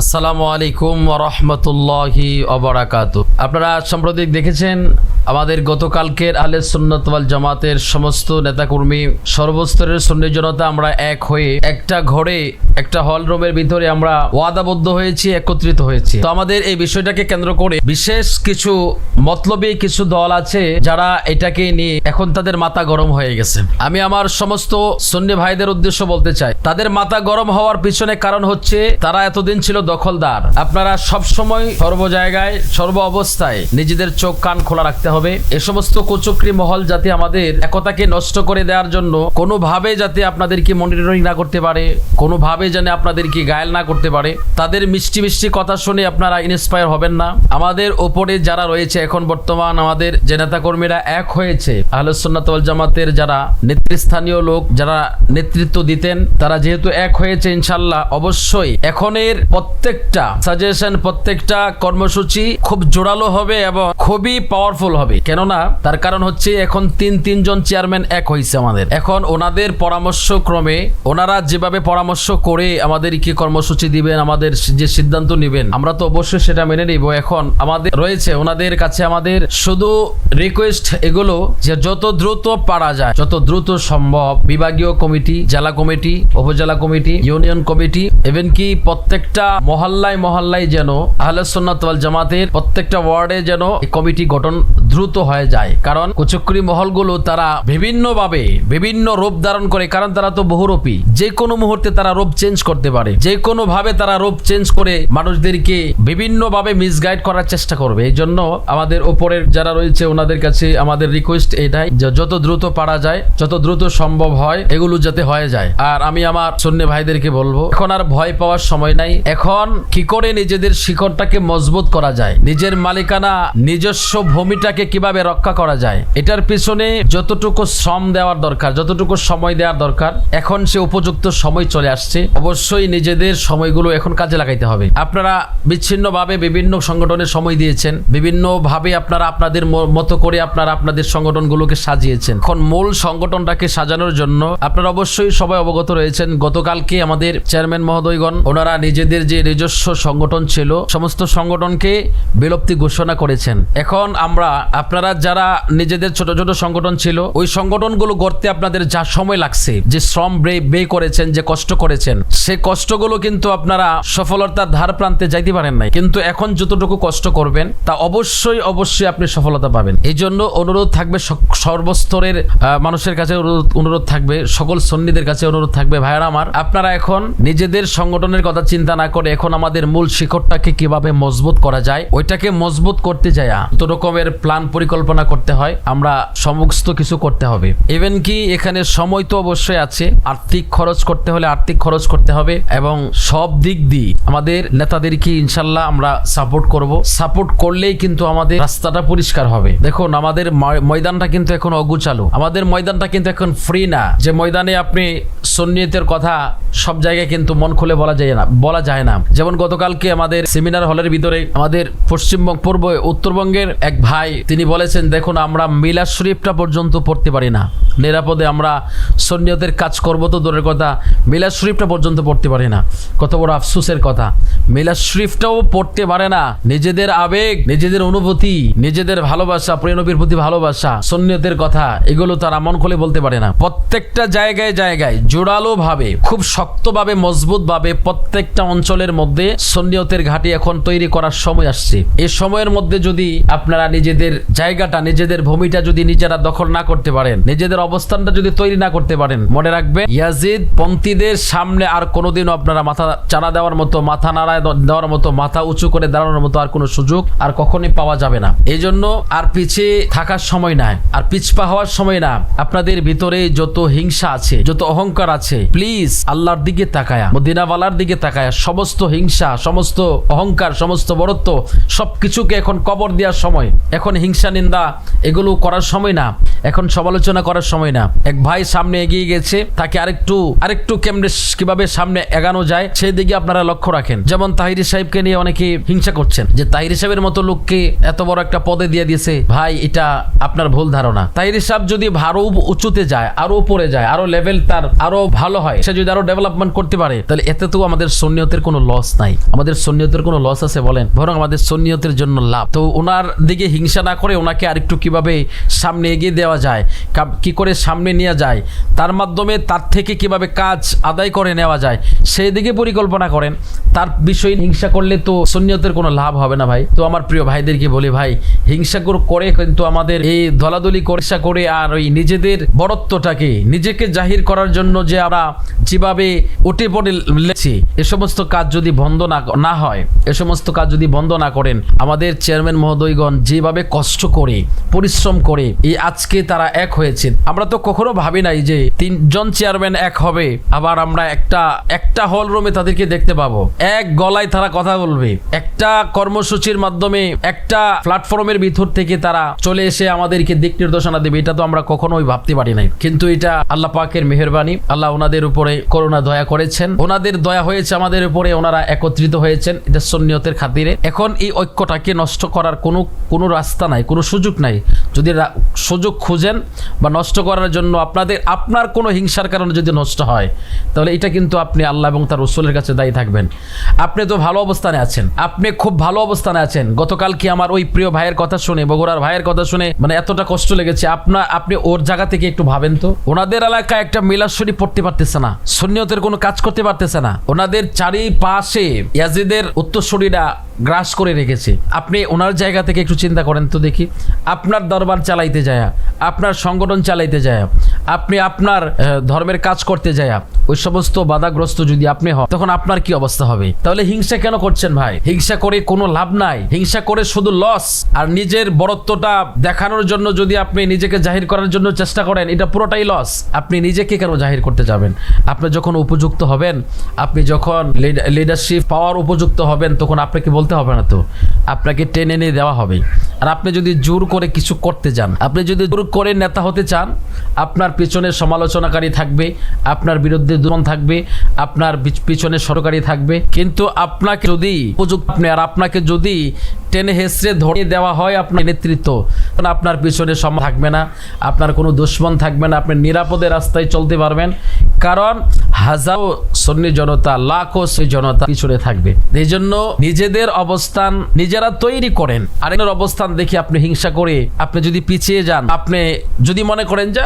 আসসালামু আলাইকুম রহমতুল্লাহি অবরাকাত আপনারা সাম্প্রতিক দেখেছেন, আমাদের গতকালকের আলে সুন্নত ওয়াল জামাতের সমস্ত নেতাকর্মী সর্বস্তরের সুন্নি জনতা আমরা এক হয়ে একটা ঘরে, একটা হল রুমের ভিতরে আমরা ওয়াদাবদ্ধ হয়েছি, একত্রিত হয়েছি। তো আমাদের এই বিষয়টাকে কেন্দ্র করে বিশেষ কিছু মতলবী, কিছু দল আছে যারা এটাকে নিয়ে এখন তাদের মাথা গরম হয়ে গেছে। আমি আমার সমস্ত সুন্নি ভাইদের উদ্দেশ্য বলতে চাই, তাদের মাথা গরম হওয়ার পিছনে কারণ হচ্ছে তারা এতদিন ছিল দখলদার। আপনারা সব সময় সর্ব জায়গায়, সর্ব অবস্থায় নিজেদের চোখ কান খোলা রাখতে হবে। এ সমস্ত কুচক্রি মহল যাতে আমাদের একতাকে নষ্ট করে দেওয়ার জন্য কোনোভাবে যাতে আপনাদেরকে মনিটরিং না করতে পারে, কোনোভাবে যেন আপনাদেরকে গায়েল না করতে পারে, তাদের মিষ্টি মিষ্টি কথা শুনে আপনারা ইন্সপায়ার হবেন না। আমাদের ওপরে যারা রয়েছে এখন বর্তমান, আমাদের যে নেতাকর্মীরা এক হয়েছে আহলুসন্নাত ওয়াল জামাতের যারা নেতৃস্থানীয় লোক, যারা নেতৃত্ব দিতেন, তারা যেহেতু এক হয়েছে ইনশাল্লাহ, অবশ্যই এখনের প্রত্যেকটা সাজেশন প্রত্যেকটা কর্মসূচি খুব জোরালো হবে এবং খুবই পাওয়ারফুল হবে। কেননা, তার কারণ হচ্ছে এখন তিন, তিনজন চেয়ারম্যান এক হয়েছে আমাদের। এখন ওনাদের পরামর্শ ক্রমে ওনারা যেভাবে পরামর্শ করে আমাদের কি কর্মসূচি দিবেন, আমাদের যে সিদ্ধান্ত নেবেন, আমরা তো অবশ্যই সেটা মেনে নিব। এখন আমাদের রয়েছে, ওনাদের কাছে আমাদের শুধু রিকোয়েস্ট এগুলো যে যত দ্রুত পারা যায়, যত দ্রুত সম্ভব বিভাগীয় কমিটি, জেলা কমিটি, উপজেলা কমিটি ইউনিয়ন কমিটি এভেন কি প্রত্যেকটা মহল্লায় মহল্লায় যেন আহলে ওয়াল জামাতের প্রত্যেকটা ওয়ার্ডে যেন কমিটি গঠন দ্রুত হয়ে যায়। কারণ কুচক্রি মহলগুলো তারা বিভিন্নভাবে বিভিন্ন রূপ ধারণ করে, কারণ তারা তো বহুরূপী। যে কোনো মুহূর্তে তারা রূপ চেঞ্জ করতে পারে। যে কোনো ভাবে তারা রূপ চেঞ্জ করে মানুষদেরকে বিভিন্নভাবে মিসগাইড করার চেষ্টা করবে। এই জন্য আমাদের ওপরের যারা রয়েছে, ওনাদের কাছে আমাদের রিকোয়েস্ট এটাই যে যত দ্রুত পারা যায়, যত দ্রুত সম্ভব হয়, এগুলো যাতে হয়ে যায়। আর আমি আমার সন্ন্য ভাইদেরকে বলব, এখন আর ভয় পাওয়ার সময় নাই। এখন কি করে নিজেদের শিকড়টাকে মজবুত করা যায়? নিজের মালিকানা, নিজস্ব ভূমিটাকে কীভাবে রক্ষা করা যায়? এটার পিছনে যতটুকু শ্রম দেওয়ার দরকার, যতটুকু সময় দেওয়ার দরকার, এখন সে উপযুক্ত সময় চলে আসছে। অবশ্যই নিজেদের সময়গুলো এখন কাজে লাগাইতে হবে। আপনারা বিচ্ছিন্নভাবে বিভিন্ন সংগঠনের সময় দিয়েছেন। বিভিন্নভাবে আপনারা আপনাদের মতো করে আপনারা আপনাদের সংগঠনগুলোকে সাজিয়েছেন। এখন মূল সংগঠনটাকে সাজানোর জন্য আপনারা অবশ্যই সবাই অবগত রয়েছেন। গতকালকে আমাদের চেয়ারম্যান মহোদয়গণ, ওনারা নিজেদের যে নিজস্ব সংগঠন ছিল, সমস্ত সংগঠনকে বিলুপ্তি ঘোষণা করেছেন। এখন আমরা, আপনারা যারা নিজেদের ছোট ছোট সংগঠন ছিল, ওই সংগঠনগুলো গড়তে আপনাদের যা সময় লাগছে, যে শ্রম ব্যয় করেছেন, যে কষ্ট করেছেন, সে কষ্টগুলো কিন্তু আপনারা সফলতার ধার প্রান্তে যাইতে পারেন নাই। কিন্তু এখন যতটুকু কষ্ট করবেন, তা অবশ্যই অবশ্যই আপনি সফলতা পাবেন। এই জন্য অনুরোধ থাকবে সর্বস্তরের মানুষের কাছে অনুরোধ থাকবে, সকল সন্নিদের কাছে অনুরোধ থাকবে, ভাইয়ারা আমার, আপনারা এখন নিজেদের সংগঠনের কথা চিন্তা না করে এখন আমাদের মূল শিখরটাকে কীভাবে মজবুত করা যায়, ওইটাকে মজবুত করতে যায় কত রকমের প্ল্যান পরিকল্পনা করতে হয়, আমরা সমস্ত কিছু করতে হবে। ইভেন কি এখানে সময় তো অবশ্যই আছে, আর্থিক খরচ করতে হলে আর্থিক খরচ করতে হবে এবং সব দিক দিয়ে আমাদের নেতাদেরকে ইনশাল্লাহ আমরা সাপোর্ট করব। সাপোর্ট করলেই কিন্তু আমাদের রাস্তাটা পরিষ্কার হবে। দেখুন, আমাদের ময়দানটা কিন্তু এখন অগুচালু আমাদের ময়দানটা কিন্তু এখন ফ্রি না। যে ময়দানে আপনি সন্নিয়তের কথা সব জায়গায় কিন্তু মন খুলে বলা যায় না, বলা যায় না। যেমন গতকালকে আমাদের সেমিনার হলের ভিতরে আমাদের পশ্চিমবঙ্গ পূর্ব উত্তরবঙ্গের এক ভাই, তিনি বলেছেন, দেখুন, আমরা মিলাদ শরীফটা পর্যন্ত পড়তে পারি না। নিরাপদে আমরা সন্নিয়তের কাজ করব তো দূরের কথা, মিলাদ শরীফটা পর্যন্ত পড়তে পারি না। কত বড় আফসোসের কথা। মিলাদ শরীফটাও পড়তে পারে না। নিজেদের আবেগ, নিজেদের অনুভূতি, নিজেদের ভালোবাসা প্রিয়নবীর প্রতি ভালোবাসা সন্নিয়তের কথা, এগুলো তারা মন খুলে বলতে পারে না। প্রত্যেকটা জায়গায় জায়গায় জোরালো ভাবে খুব শক্তভাবে মজবুত ভাবে প্রত্যেকটা অঞ্চলের মধ্যে সন্নিয়তের ঘাঁটি এখন তৈরি করার সময় আসছে। এই সময়ের মধ্যে যদি আপনারা নিজেদের জায়গাটা, নিজেদের ভূমিটা যদি নিজেরা দখল না করতে পারেন, নিজেদের অবস্থানটা যদি তৈরি না করতে পারেন, মনে রাখবেন, ইয়াজিদ পন্থীদের সামনে আর কোনোদিনও আপনারা মাথা চারা দেওয়ার মতো, মাথা নাড়ায় দেওয়ার মতো, মাথা উঁচু করে দাঁড়ানোর মতো আর কোনো সুযোগ আর কখনই পাওয়া যাবে না। এই জন্য আর পিছিয়ে থাকার সময় নাই, আর পিছপা হওয়ার সময় না। আপনাদের ভিতরে যত হিংসা আছে, যত অহংকার আছে প্লিজ আল্লাহর দিকে তাকায়া, মদিনাওয়ালার দিকে তাকায়া, সমস্ত হিংসা, সমস্ত অহংকার, সমস্ত বড়ত্ব সবকিছুকে এখন কবর দেওয়ার সময়। এখন হিংসা, নিন্দা এগুলো করার সময় না, এখন সমালোচনা করার সময় না। এক ভাই সামনে এগিয়ে গেছে, তাকে আরেকটু আরেকটু কেমনে কীভাবে সামনে এগানো যায়, সেই দিকে আপনারা লক্ষ্য রাখেন। যেমন তাহিরি সাহেবকে নিয়ে অনেকে হিংসা করছেন, যে তাহিরি সাহেবের মতো লোককে এত বড় একটা পদে দিয়ে দিয়েছে, ভাই এটা আপনার ভুল ধারণা। তাহিরি সাহেব যদি আরও উঁচুতে যায়, আরও উপরে যায়, আরও লেভেল তার আরও ভালো হয়, সে যদি আরও ডেভেলপমেন্ট করতে পারে, তাহলে এতে তো আমাদের সন্নিয়তের কোনো লস নাই। আমাদের সন্নিয়তের কোনো লস আছে বলেন, বরং আমাদের সন্নিয়তের জন্য লাভ। তো ওনার দিকে হিংসা না করে ওনাকে আরেকটু কীভাবে সামনে এগিয়ে দেওয়া যায় কা- করে সামনে নেওয়া যায়, তার মাধ্যমে তার থেকে কীভাবে কাজ আদায় করে নেওয়া যায়, সেই দিকে পরিকল্পনা করেন। তার বিষয়ে হিংসা করলে তো সন্নিয়তের কোনো লাভ হবে না ভাই। তো আমার প্রিয় ভাইদেরকে বলি ভাই, হিংসা কর- কিন্তু আমাদের এই দলাদলি করে আর ওই নিজেদের বড়ত্বটাকে নিজেকে জাহির করার জন্য যে আমরা যেভাবে উঠে পড়ে লেছি এ সমস্ত কাজ যদি বন্ধ না না হয়, এ সমস্ত কাজ যদি বন্ধ না করেন, আমাদের চেয়ারম্যান মহোদয়গণ যেভাবে কষ্ট করে, পরিশ্রম করে এই আজকে তারা এক হয়েছেন, আমরা তো কখনো ভাবি নাই যে তিনজন চেয়ারম্যান এক হবে, আবার আমরা একটা একটা হল রুমে তাদেরকে দেখতে পাবো। এক গলায় তারা কথা বলবে। একটা কর্মসূচির মাধ্যমে একটা প্ল্যাটফর্মের ভিতর থেকে তারা চলে এসে আমাদেরকে দিক নির্দেশনা দেবে, এটা তো আমরা কখনোই ভাবতে পারি নাই। কিন্তু এটা আল্লাহ পাকের মেহরবানি, আল্লাহ ওনাদের উপরে করোনা দয়া করেছেন। ওনাদের দয়া হয়েছে আমাদের উপরে ওনারা একত্রিত হয়েছেন এটা সন্নিয়তের খাতিরে। এখন এই ঐক্যটাকে নষ্ট করার কোনো কোনো রাস্তা নাই, কোনো সুযোগ নাই। যদি সুযোগ খুঁজেন বা নষ্ট করার জন্য আপনাদের আপনার কোনো হিংসার কারণে যদি নষ্ট হয়, তাহলে এটা কিন্তু আপনি আল্লাহ এবং তার রসুলের কাছে দায়ী থাকবেন। আপনি তো ভালো অবস্থানে আছেন। আপনি খুব ভালো অবস্থানে আছেন। গতকাল কি আমার ওই প্রিয় ভাইয়ের কথা শুনে, বগুড়ার ভাইয়ের কথা শুনে মানে এতটা কষ্ট লেগেছে আপনার আপনি ওর জায়গা থেকে একটু ভাবেন তো? ওনাদের এলাকায় একটা মিলাশরী পড়তে পারতেছে না। সন্নিয়তের কোনো কাজ করতে পারতেছে না। ওনাদের চারিপাশে ইয়াজিদের উত্তরসূরিরা গ্রাস করে রেখেছে। আপনি ওনার জায়গা থেকে একটু চিন্তা করেন তো দেখি। আপনার দরবার চালাইতে যায়, আপনার সংগঠন চালাইতে যায়, আপনি আপনার ধর্মের কাজ করতে যায় ওই সমস্ত বাধাগ্রস্ত যদি আপনি হন, তখন আপনার কি অবস্থা হবে? তাহলে হিংসা কেন করছেন ভাই? হিংসা করে কোনো লাভ নাই। হিংসা করে শুধু লস আর নিজের বড়ত্বটা দেখানোর জন্য যদি আপনি নিজেকে জাহির করার জন্য চেষ্টা করেন, এটা পুরোটাই লস আপনি নিজেকে কেন জাহির করতে যাবেন? আপনি যখন উপযুক্ত হবেন, আপনি যখন লিডারশিপ পাওয়ার উপযুক্ত হবেন, তখন আপনাকে বলতে হবে না তো? আপনাকে টেনে নিয়ে দেওয়া হবে। আর আপনি যদি জোর করে কিছু করতে যান, আপনি যদি জোর করে নেতা হতে চান, আপনার পিছনে সমালোচনাকারী থাকবে, আপনার বিরুদ্ধে দুমন থাকবে, আপনার পিছনে সরকারি থাকবে। কিন্তু আপনাকে যদি উপযুক্ত আপনি, আর আপনাকে যদি টেনে হেসড়ে ধরে দেওয়া হয় আপনার নেতৃত্ব আপনার পিছনে সম থাকবে না, আপনার কোনো দুশ্মন থাকবে না, আপনি নিরাপদে রাস্তায় চলতে পারবেন। কারণ হাজারো সন্নি জনতা, লাখো সেই জনতা পিছনে থাকবে। এই জন্য নিজেদের অবস্থান নিজেরা তৈরি করেন। আরেকজনের অবস্থান দেখে আপনি হিংসা করে আপনি যদি পিছিয়ে যান, আপনি যদি মনে করেন যে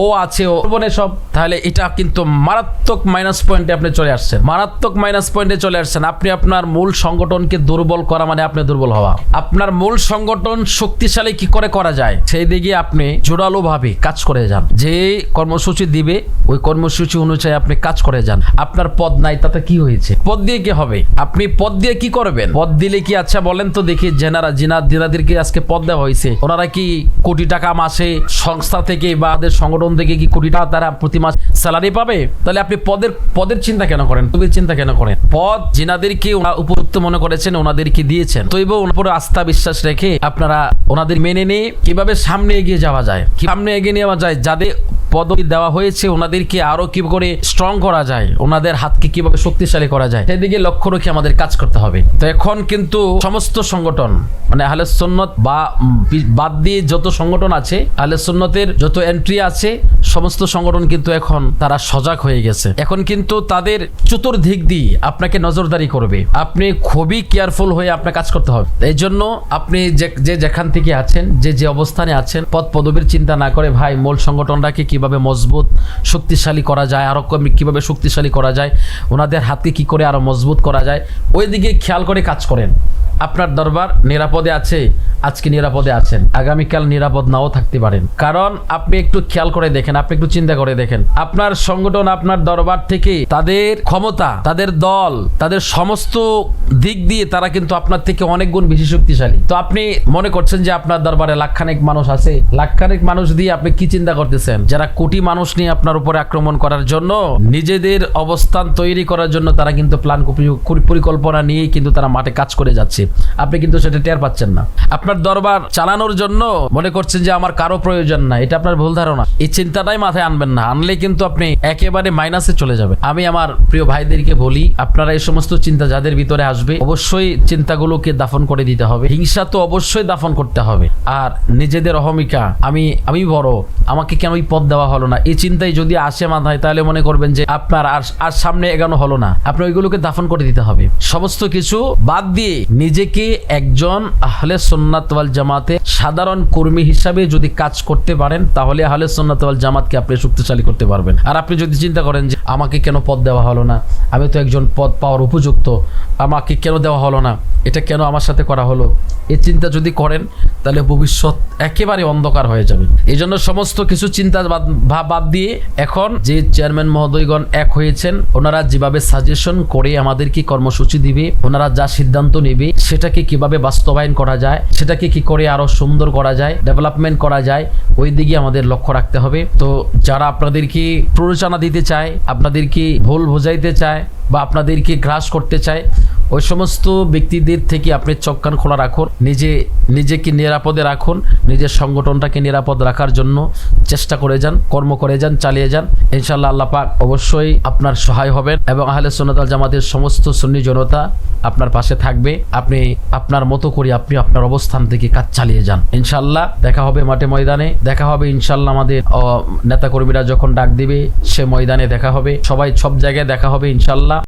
ও আছে, ও বনে সব, তাহলে এটা কিন্তু মারাত্মক মাইনাস পয়েন্টে আপনি চলে আসছেন। মারাত্মক মাইনাস পয়েন্টে চলে আসছেন। আপনি আপনার মূল সংগঠনকে দুর্বল করা মানে আপনি দুর্বল হওয়া। আপনার মূল সংগঠন শক্তিশালী কি করে করা যায়? সেই দিকে আপনি জোরালো ভাবে কাজ করে যান। যে কর্মসূচি দিবে, ওই কর্মসূচি অনুযায়ী আপনি কাজ করে যান। আপনার পদ নাই, তাতে কি হয়েছে? পদ দিয়ে কি হবে? আপনি পদ দিয়ে কি করবেন? পদ দিলে কি আচ্ছা বলেন তো দেখি, জেনারা, জিনা দিনাদেরকে আজকে পদ দেওয়া হয়েছে। ওনারা কি কোটি টাকা মাসে সংস্থা থেকে বা তাদের সংগঠন থেকে কি কোটি টাকা তারা প্রতি মাস স্যালারি পাবে? তাহলে আপনি পদের পদের চিন্তা কেন করেন? পদের চিন্তা কেন করেন? পদ যেনাদেরকে উপযুক্ত মনে করেছেন, ওনাদেরকে দিয়েছেন। তৈব ওনার উপরে আস্থা বিশ্বাস রেখে আপনারা ওনাদের মেনে নিয়ে কীভাবে সামনে এগিয়ে যাওয়া যায়? সামনে এগিয়ে নেওয়া যায় যাদের পদবি দেওয়া হয়েছে, ওনাদেরকে আরও কি করে স্ট্রং করা যায়, ওনাদের হাতকে কীভাবে শক্তিশালী করা যায়, সেদিকে লক্ষ্য রেখে আমাদের কাজ করতে হবে। তো এখন কিন্তু সমস্ত সংগঠন মানে আহলে সুন্নত বা বাদ দিয়ে যত সংগঠন আছে, আহলে সুন্নতের যত এন্ট্রি আছে, সমস্ত সংগঠন কিন্তু এখন তারা সজাগ হয়ে গেছে। এখন কিন্তু তাদের চতুর্দিক দিয়ে আপনাকে নজরদারি করবে। আপনি খুবই কেয়ারফুল হয়ে আপনার কাজ করতে হবে। এই জন্য আপনি যে যেখান থেকে আছেন, যে যে অবস্থানে আছেন পদ পদবীর চিন্তা না করে, ভাই, মূল সংগঠনটাকে কীভাবে মজবুত শক্তিশালী করা যায়, আরও কম- কীভাবে শক্তিশালী করা যায়, ওনাদের হাতকে কি করে আরও মজবুত করা যায় ওই দিকে খেয়াল করে কাজ করেন। আপনার দরবার নিরাপদে আছে, আজকে নিরাপদে আছেন, আগামীকাল নিরাপদ নাও থাকতে পারেন। কারণ আপনি একটু খেয়াল করে দেখেন, আপনি একটু চিন্তা করে দেখেন। আপনার সংগঠন, আপনার দরবার থেকে তাদের ক্ষমতা, তাদের দল, তাদের সমস্ত দিক দিয়ে তারা কিন্তু আপনার থেকে অনেক গুণ বেশি শক্তিশালী। তো আপনি মনে করছেন যে আপনার দরবারে লাখখানেক মানুষ আছে, লাখখানেক মানুষ দিয়ে আপনি কি চিন্তা করতেছেন? যারা কোটি মানুষ নিয়ে আপনার উপরে আক্রমণ করার জন্য, নিজেদের অবস্থান তৈরি করার জন্য তারা কিন্তু প্ল্যান পরিকল্পনা নিয়েই কিন্তু তারা মাঠে কাজ করে যাচ্ছে। আপনি কিন্তু সেটা টের পাচ্ছেন না। আপনার দরবার চালানোর জন্য মনে করছেন যে আমার কারও প্রয়োজন না এটা আপনার ভুল ধারণা। এই চিন্তাটাই মাথায় আনবেন না। আনলে কিন্তু আপনি একেবারে মাইনাসে চলে যাবেন। আমি আমার প্রিয় ভাইদেরকে বলি, আপনারা এই সমস্ত চিন্তা যাদের ভিতরে আসবে, অবশ্যই চিন্তাগুলোকে দাফন করে দিতে হবে। হিংসা তো অবশ্যই দাফন করতে হবে। আর নিজেদের অহমিকা, আমি আমি বড়, আমাকে কেন এই পদ দেওয়া হলো না। এই চিন্তাই যদি আসে মাথায়, তাহলে মনে করবেন যে আপনার আর সামনে এগানো হলো না। আপনি ওইগুলোকে দাফন করে দিতে হবে। সমস্ত কিছু বাদ দিয়ে নিজেকে একজন আহলে সুন্নাত ওয়াল জামাতে সাধারণ কর্মী হিসাবে যদি কাজ করতে পারেন, তাহলে আহলে সুন্নাত ওয়াল জামাতকে আপনি শক্তিশালী করতে পারবেন। আর আপনি যদি চিন্তা করেন যে আমাকে কেন পদ দেওয়া হলো না? আমি তো একজন পদ পাওয়ার উপযুক্ত। আমাকে কেন দেওয়া হলো না? এটা কেন আমার সাথে করা হলো? এই চিন্তা যদি করেন, তাহলে ভবিষ্যৎ একেবারে অন্ধকার হয়ে যাবে। এই জন্য সমস্ত কিছু চিন্তা ভাব বাদ দিয়ে এখন যে চেয়ারম্যান মহোদয়গণ এক হয়েছেন, ওনারা যেভাবে সাজেশন করে আমাদের কি কর্মসূচি দিবে, ওনারা যা সিদ্ধান্ত নেবে, সেটাকে কীভাবে বাস্তবায়ন করা যায়, সেটাকে কি করে আরও সুন্দর করা যায়, ডেভেলপমেন্ট করা যায়, ওই দিকে আমাদের লক্ষ্য রাখতে হবে। তো যারা আপনাদেরকে প্ররোচনা দিতে চায়, আপনাদেরকে ভুল বোঝাইতে চায় বা আপনাদেরকে গ্রাস করতে চায়, ওই সমস্ত ব্যক্তিদের থেকে আপনি চোখ কান খোলা রাখুন, নিজে, নিজেকে নিরাপদে রাখুন, নিজের সংগঠনটাকে নিরাপদ রাখার জন্য চেষ্টা করে যান, কর্ম করে যান, চালিয়ে যান। ইনশাল্লাহ আল্লাহ পাক অবশ্যই আপনার সহায় হবেন এবং আহলে সুন্নাতাল জামাতের সমস্ত সুন্নি জনতা আপনার পাশে থাকবে। আপনি, আপনার মতো করে আপনি আপনার অবস্থান থেকে কাজ চালিয়ে যান। ইনশাল্লাহ দেখা হবে মাঠে ময়দানে, দেখা হবে ইনশাল্লাহ আমাদের নেতাকর্মীরা যখন ডাক দিবে, সে ময়দানে দেখা হবে। সবাই সব জায়গায় দেখা হবে ইনশাল্লাহ